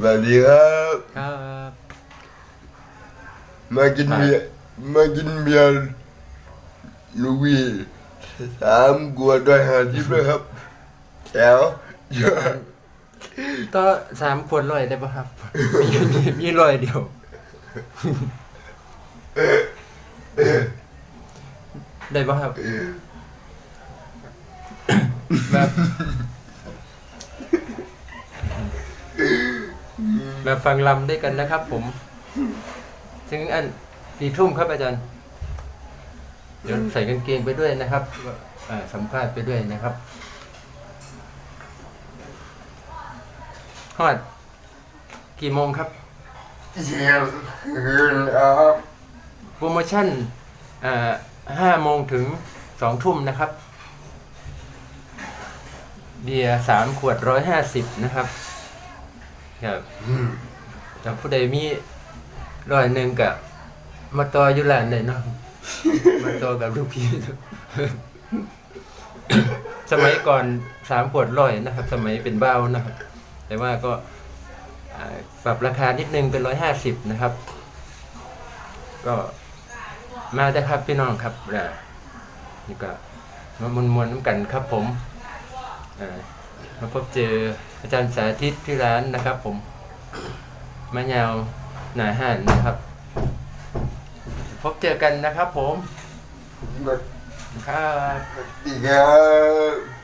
สวัสดีครับครับมากินเบียร์มากินเบียร์ลูวีสามกวดด้วยหาทิพย์เลยครับแถวเยอะต่อสามขวดร้อยได้ปะครับ มีมีมีร้อยเดียว ได้ปะครับแบบ แบบฟังลำด้วยกันนะครับ ผม ถึงอันสี่ทุ่มครับอาจารย์ เดี๋ยวใส่กางเกงไปด้วยนะครับอ่าสัมภาษณ์ไปด้วยนะครับฮอดกี่โมงครับเสียงคืนครับโปรโมชั่นอ่าห้าโมงถึงสองทุ่มนะครับ เบียร์สามขวดร้อยห้าสิบนะครับ ครับถ้าผู้ใดมีร้อยหนึ่งกับมาต่ออยู่ร้านเลยเนาะมาต่อกับลูกพี่สมัยก่อนสามขวดร้อยนะครับ สมัยเป็นเบ้านะครับ แต่ว่าก็อ่าปรับราคานิดนึงเป็นร้อยห้าสิบนะครับ ก็มาได้ครับพี่น้องครับอ่านี่ก็มามวนมวนๆน้ำกันครับผมอ่า มาพบเจออาจารย์สาธิตที่ร้านนะครับผมมะยาวหนาห่านนะครับ พบเจอกันนะครับผม สวัสครับ ดีครับ